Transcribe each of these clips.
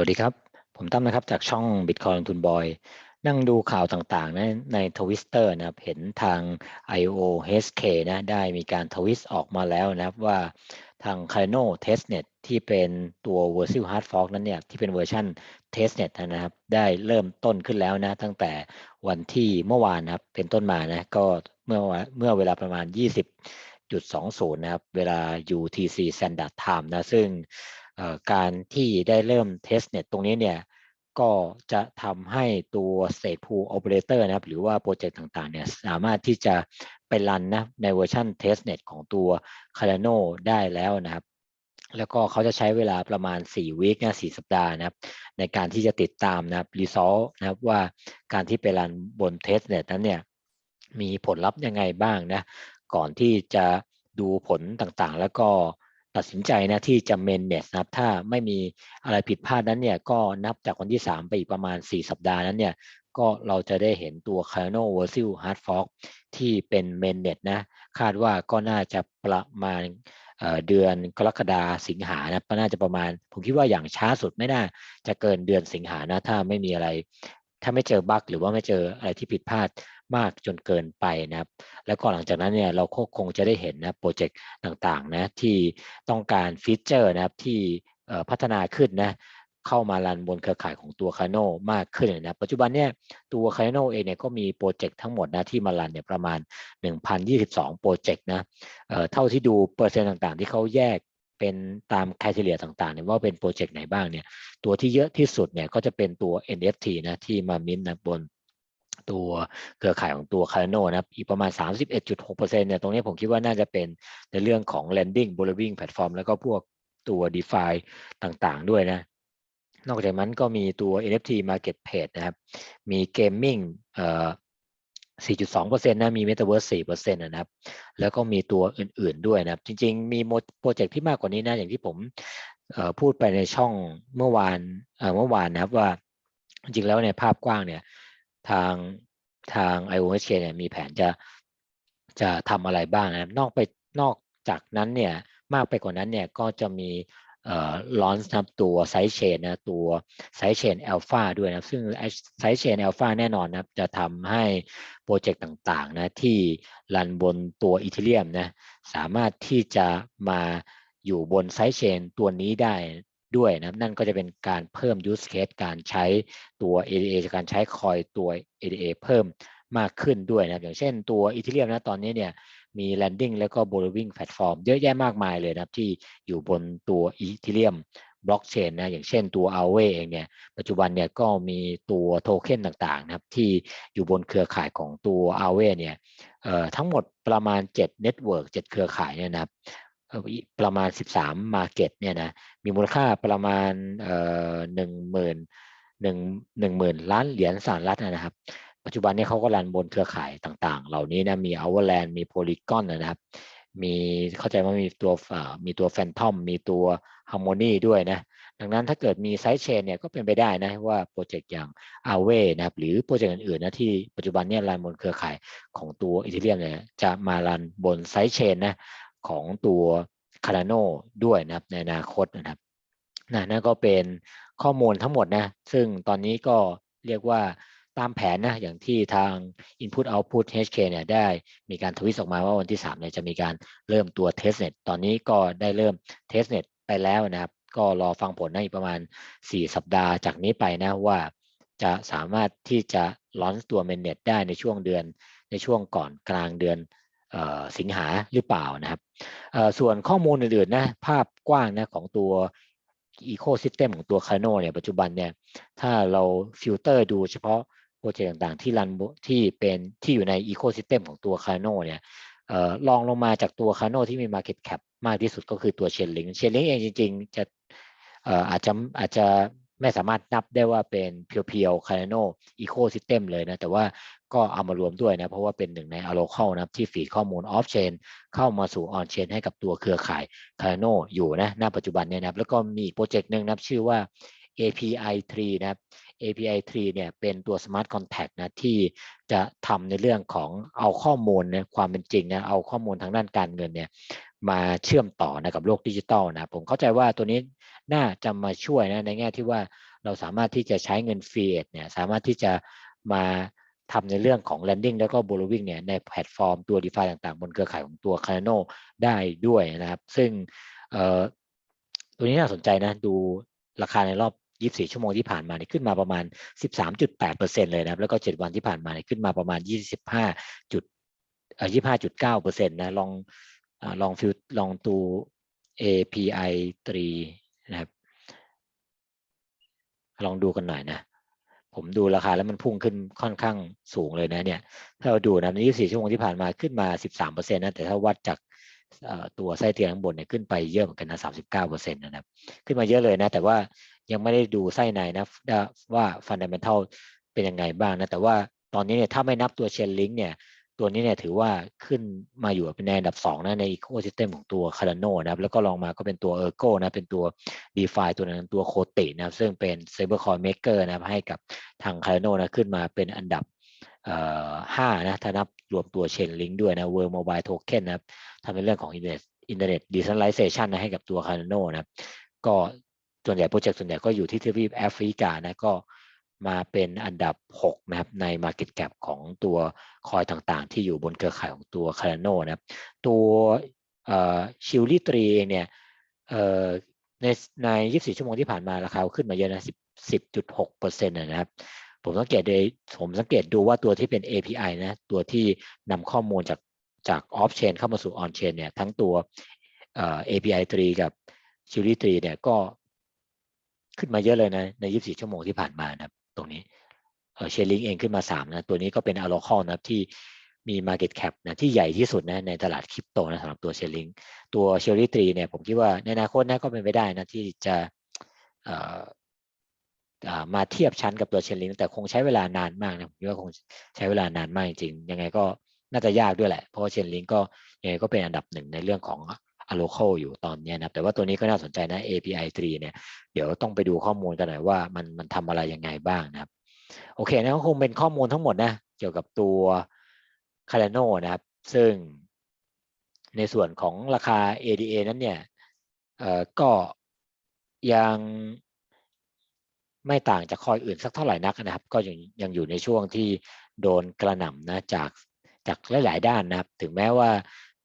วัสดีครับ ผมตั้มนะครับจากช่อง Bitcoin ลงทุนบอย นั่งดูข่าวต่างๆนะในทวิสเตอร์นะครับ เห็นทาง IO HK นะได้มีการทวิสออกมาแล้วนะครับว่าทาง c a r n o Testnet ที่เป็นตัว Virtual Hard Fork นั้นเนี่ยที่เป็นเวอร์ชัน Testnet นะครับ ได้เริ่มต้นขึ้นแล้วนะ ตั้งแต่วันที่เมื่อวานนะครับ เป็นต้นมานะก็เมื่อเมื่อเวลาประมาณ 20.20 นะครับ เวลา UTC Standard Time นะซึ่ง การที่ได้เริ่ม testnet ตรงนี้เนี่ยก็จะทำให้ตัว state pool operator นะครับ หรือว่าโปรเจกต์ต่างๆเนี่ยสามารถที่จะไปรันนะในเวอร์ชัน testnet ของตัว Cardano ได้แล้วนะครับ แล้วก็เขาจะใช้เวลาประมาณ 4 วีคนะ4สัปดาห์นะครับ ในการที่จะติดตามนะครับ result นะครับว่าการที่ไปรันบน testnet นั้นเนี่ยมีผลลัพธ์ยังไงบ้างนะ ก่อนที่จะดูผลต่างๆ แล้วก็ ตัดสินใจนะที่จะเมนเนสนะครับถ้าไม่มีอะไรผิดพลาดนั้นเนี่ยก็นับจากวันที่ 3 ไปอีกประมาณ 4 สัปดาห์นั้นเนี่ยก็เราจะได้เห็นตัว Cardano Virtual Hard Fork ที่เป็นเมนเน็ตนะคาดว่าก็น่าจะประมาณเดือนกรกฎาสิงหานะน่าจะประมาณ ผมคิดว่าอย่างช้าสุดไม่น่าจะเกินเดือนสิงหานะถ้าไม่มีอะไร ถ้าไม่เจอบั๊กหรือว่าไม่เจออะไรที่ผิดพลาด มากจนเกินไปนะครับ แล้วก็หลังจากนั้นเนี่ยเราคงจะได้เห็นนะโปรเจกต์ต่างๆนะที่ต้องการฟีเจอร์นะครับที่พัฒนาขึ้นนะเข้ามารันบนเครือข่ายของตัวคาโนมากขึ้นนะปัจจุบันเนี่ยตัวคาโนเองเนี่ยก็มีโปรเจกต์ทั้งหมดนะที่มารันเนี่ยประมาณ 1,022 โปรเจกต์นะเเท่าที่ดูเปอร์เซ็นต์ต่างๆ ที่เขาแยกเป็นตามคุณทีเรียต่างๆเนี่ยว่าเป็นโปรเจกต์ไหนบ้างเนี่ยตัวที่เยอะที่สุดเนี่ยก็จะเป็นตัว NFT นะที่มามินนะบน ตัวเครือข่ายของตัว Cardano นะครับอีกประมาณ 31.6%เนี่ยตรงนี้ผมคิดว่าน่าจะเป็นในเรื่องของ lending borrowing platform แล้วก็พวกตัว DeFi ต่างๆ ด้วยนะนอกจากนั้นก็มีตัว NFT marketplace นะครับ มี gaming เอ่อ4.2%นะ มี Metaverse 4%นะครับ แล้วก็มีตัวอื่นๆด้วยนะครับ จริงๆ มีโปรเจกต์ที่มากกว่านี้นะ อย่างที่ผมพูดไปในช่องเมื่อวานเมื่อวานนะครับว่าจริงๆแล้วในภาพกว้างเนี่ย ทางทาง IOHK เนี่ยมีแผนจะจะทำอะไรบ้างนะนอกไปนอกจากนั้นเนี่ยมากไปกว่านั้นเนี่ยก็จะมีเอ่อลอนส์นะตัวไซเชนนะตัวไซเชนอัลฟาด้วยนะซึ่งไซเชนอัลฟาแน่นอนนะจะทำให้โปรเจกต์ต่างๆนะที่รันบนตัวอีเทเรียมนะสามารถที่จะมาอยู่บนไซเชนตัวนี้ได้ ด้วยนะนั่นก็จะเป็นการเพิ่ม use case การใช้ตัว ADA การใช้คอยตัว ADA เพิ่มมากขึ้นด้วยนะอย่างเช่นตัว Ethereum นะตอนนี้เนี่ยมี landing แล้วก็ borrowing platform เยอะแยะมากมายเลยนะที่อยู่บนตัว Ethereum บล็อกเชนนะอย่างเช่นตัว a เ w เองเนี่ยปัจจุบันเนี่ยก็มีตัวโทเค็นต่างๆนะครับที่อยู่บนเครือข่ายของตัว a เ w เนี่ยทั้งหมดประมาณ 7 Network 7 เครือข่ายเนี่ยนะครับ ประมาณ 13 Market เนี่ยนะมีมูลค่าประมาณหนึ่งหมื่นหนึ่งหนึ่งหมื่นล้านเหรียญสหรัฐนะครับ ปัจจุบันนี้เขาก็รันบนเครือข่ายต่างๆ เหล่านี้นะมี Overland มี Polygon นะครับมีเข้าใจว่ามีตัวมีตัว Phantom มีตัว Harmony ด้วยนะ ดังนั้นถ้าเกิดมีไซส์เชนเนี่ยก็เป็นไปได้นะว่าโปรเจกต์อย่าง a w a นะครับหรือโปรเจกต์อื่นๆนะที่ปัจจุบันเนี่ยรันบนเครือข่ายของตัว Ethereum เนี่ยจะมารันบนไซส์เชนนะ ของตัวคาราโนด้วยนะครับในอนาคตนะครับนะนั่นก็เป็นข้อมูลทั้งหมดนะ ซึ่งตอนนี้ก็เรียกว่าตามแผนนะ อย่างที่ทาง Input Output HK เนี่ยได้มีการทวิตออกมาว่าวันที่ 3 เนี่ยจะมีการเริ่มตัว Testnet ตอนนี้ก็ได้เริ่ม Testnet ไปแล้วนะครับ ก็รอฟังผลในประมาณ 4 สัปดาห์จากนี้ไปนะว่าจะสามารถที่จะลอนตัว Mainnet ได้ในช่วงเดือน ในช่วงก่อนกลางเดือน สิงหาหรือเปล่านะครับส่วนข้อมูลอื่นๆนะภาพกว้างนะของตัวอีโคซิสเต็มของตัวคาโนเนี่ยปัจจุบันเนี่ยถ้าเราฟิลเตอร์ดูเฉพาะโปรเจกต์ต่างๆ ที่รันที่เป็นที่อยู่ในอีโคซิสเต็มของตัวคาโนเนี่ยลองลงมาจากตัวคาโนที่มี Market Cap มากที่สุดก็คือตัวเชนลิงเชนลิงเองจริง ๆ จะอาจจะอาจจะ ไม่สามารถนับได้ว่าเป็นเพียวๆคาร์โนอีโคซิสเต็มเลยนะ แต่ว่าก็เอามารวมด้วยนะ เพราะว่าเป็นหนึ่งในอโลเค l นะที่ฟีดข้อมูลออฟเชนเข้ามาสู่ออนเชนให้กับตัวเครือข่ายคาร์โนอยู่นะณปัจจุบันเนี่ยนะแล้วก็มีโปรเจกต์หนึ่งนะชื่อว่า API 3นะครับ API 3เนี่ยเป็นตัว Smart Contract นะที่จะทำในเรื่องของเอาข้อมูลนะความเป็นจริงนะเอาข้อมูลทางด้านการเงินเนี่ย มาเชื่อมต่อนะกับโลกดิจิตอลนะผมเข้าใจว่าตัวนี้น่าจะมาช่วยนะในแง่ที่ว่าเราสามารถที่จะใช้เงิน fiat เนี่ยสามารถที่จะมาทำในเรื่องของ lending แล้วก็ borrowing เนี่ยในแพลตฟอร์มตัว DeFi ต่างๆ บนเครือข่ายของตัว Cardano ได้ด้วยนะครับ ซึ่งตัวนี้น่าสนใจนะดูราคาในรอบ 24 ชั่วโมงที่ผ่านมาเนี่ยขึ้นมาประมาณ 13.8%เลยนะครับแล้วก็ 7 วันที่ผ่านมาเนี่ยขึ้นมาประมาณ 25จุดเอ่อ25.9%นะลอง ลองฟิวลองดู API 3นะครับ ลองดูกันหน่อยนะ ผมดูราคาแล้วมันพุ่งขึ้นค่อนข้างสูงเลยนะเนี่ย ถ้าเราดูนะใน24ชั่วโมงที่ผ่านมาขึ้นมา 13%นะ แต่ถ้าวัดจากตัวไส้เทียนข้างบนเนี่ยขึ้นไปเยอะเหมือนกันนะ39%นะครับ ขึ้นมาเยอะเลยนะ แต่ว่ายังไม่ได้ดูไส้ในนะว่า fundamental เป็นยังไงบ้างนะ แต่ว่าตอนนี้เนี่ยถ้าไม่นับตัว Chain Link เนี่ย ตัวนี้เนี่ยถือว่าขึ้นมาอยู่เป็นในอันดับ2นะใน ecosystem ของตัว Cardano นะครับแล้วก็ลองมาก็เป็นตัว Ergo นะเป็นตัว DeFi ตัวนั้นตัวโคตินะครับซึ่งเป็น Stablecoin Maker นะครับให้กับทาง Cardano นะขึ้นมาเป็นอันดับเอ่อ5นะถ้านับรวมตัว Chainlink ด้วยนะ World Mobile Token นะครับทำในเรื่องของ Internet Internet Decentralization นะให้กับตัว Cardano นะครับก็ส่วนใหญ่โปรเจกต์ส่วนใหญ่ก็อยู่ที่ทวีปแอฟริกานะก็ มาเป็นอันดับ6นะครับใน Market Cap ของตัวคอยต่างๆ ที่อยู่บนเครือข่ายของตัว Cardano นะครับตัวชิลลี่ตรีเองเนี่ยเอ่อในใน 24 ชั่วโมงที่ผ่านมาราคาขึ้นมาเยอะนะ10 10.6%นะครับ ผมสังเกตเลยผมสังเกตดูว่าตัวที่เป็น API นะ ตัวที่นำข้อมูลจากจาก off chain เข้ามาสู่ on chain เนี่ย ทั้งตัว API 3 กับ c h i l l y 3เนี่ยก็ขึ้นมาเยอะเลยนะ ใน 24 ชั่วโมงที่ผ่านมานะครับ ตรงนี้เออ Chainlink เองขึ้นมา3นะตัวนี้ก็เป็น a l o c a l นะครับที่มี market cap นะที่ใหญ่ที่สุดนะในตลาดคริปโตนะสำหรับตัว Chainlink ตัว c h i l l y 3เนี่ยผมคิดว่าในอนาคตนะก็เป็นไปได้นะที่จะมาเทียบชั้นกับตัว Chainlink แต่คงใช้เวลานานมากนะผมคิดว่าคงใช้เวลานานมากจริงๆยังไงก็น่าจะยากด้วยแหละ เพราะว่า Chainlink ก็ยังไงก็เป็นอันดับหนึ่งในเรื่องของ a l o c a l อยู่ตอนนี้นะแต่ว่าตัวนี้ก็น่าสนใจนะ API 3เนี่ยเดี๋ยวต้องไปดูข้อมูลกันหน่อยว่ามันมันทำอะไรยังไงบ้างนะครับ โอเคนะก็คงเป็นข้อมูลทั้งหมดนะเกี่ยวกับตัว Cardano นะครับ ซึ่งในส่วนของราคา ADA นั้นเนี่ยเอ่อก็ยังไม่ต่างจากคอยอื่นสักเท่าไหร่นักนะครับ ก็ยังยังอยู่ในช่วงที่โดนกระหน่ำนะจากจากหลาย ๆ ด้านนะครับ ถึงแม้ว่า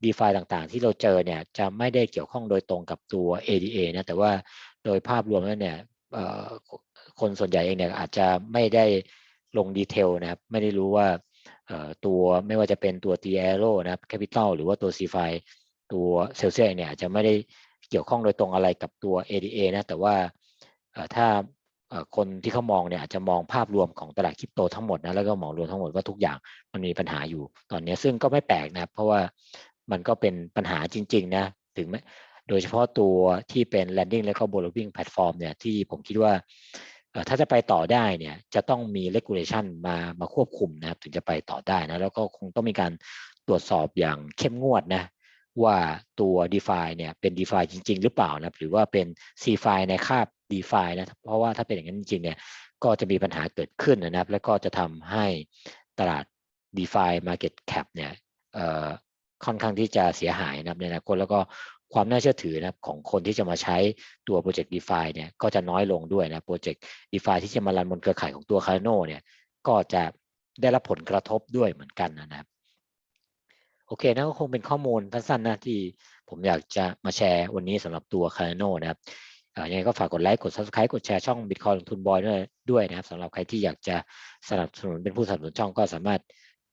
DeFi ต่างๆ ที่เราเจอเนี่ยจะไม่ได้เกี่ยวข้องโดยตรงกับตัว ADA นะแต่ว่าโดยภาพรวมแล้วเนี่ยคนส่วนใหญ่เองเนี่ยอาจจะไม่ได้ลงดีเทลนะครับไม่ได้รู้ว่าตัวไม่ว่าจะเป็นตัว t a r o นะครับ Capital หรือว่าตัว c f i ตัว c e l s i u s เนี่ยอาจจะไม่ได้เกี่ยวข้องโดยตรงอะไรกับตัว ADA นะแต่ว่าถ้าคนที่เขามองเนี่ยอาจจะมองภาพรวมของตลาดคริปโตทั้งหมดนะแล้วก็มองรวมทั้งหมดว่าทุกอย่างมันมีปัญหาอยู่ตอนนี้ซึ่งก็ไม่แปลกนะครับเพราะว่า มันก็เป็นปัญหาจริง ๆ นะ ถึงแม้โดยเฉพาะตัวที่เป็น landing และก็ borrowing platform เนี่ยที่ผมคิดว่าถ้าจะไปต่อได้เนี่ยจะต้องมี regulation มามาควบคุมนะครับ ถึงจะไปต่อได้นะ แล้วก็คงต้องมีการตรวจสอบอย่างเข้มงวดนะ ว่าตัว DeFi เนี่ยเป็น DeFi จริง ๆ หรือเปล่านะหรือว่าเป็น CFI ในคาบ DeFi นะเพราะว่าถ้าเป็นอย่างนั้นจริงๆเนี่ยก็จะมีปัญหาเกิดขึ้นนะครับ แล้วก็จะทำให้ตลาด DeFi Market Cap เนี่ย ค่อนข้างที่จะเสียหายนะครับในอนาคตแล้วก็ความน่าเชื่อถือนะครับของคนที่จะมาใช้ตัวโปรเจกต์ DeFi เนี่ยก็จะน้อยลงด้วยนะโปรเจกต์ DeFi ที่จะมารันบนเครือข่ายของตัว Cardano เนี่ยก็จะได้รับผลกระทบด้วยเหมือนกันนะครับโอเคนะก็คงเป็นข้อมูลสั้นๆนะที่ผมอยากจะมาแชร์วันนี้สำหรับตัว Cardano นะครับยังไงก็ฝากกดไลค์กด Subscribe กดแชร์ช่อง Bitcoin ลงทุนบอยด้วยด้วยนะครับสำหรับใครที่อยากจะสนับสนุนเป็นผู้สนับสนุนช่องก็สามารถ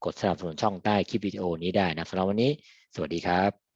กดสนับสนุนช่องใต้คลิปวิดีโอนี้ได้นะสำหรับวันนี้ สวัสดีครับ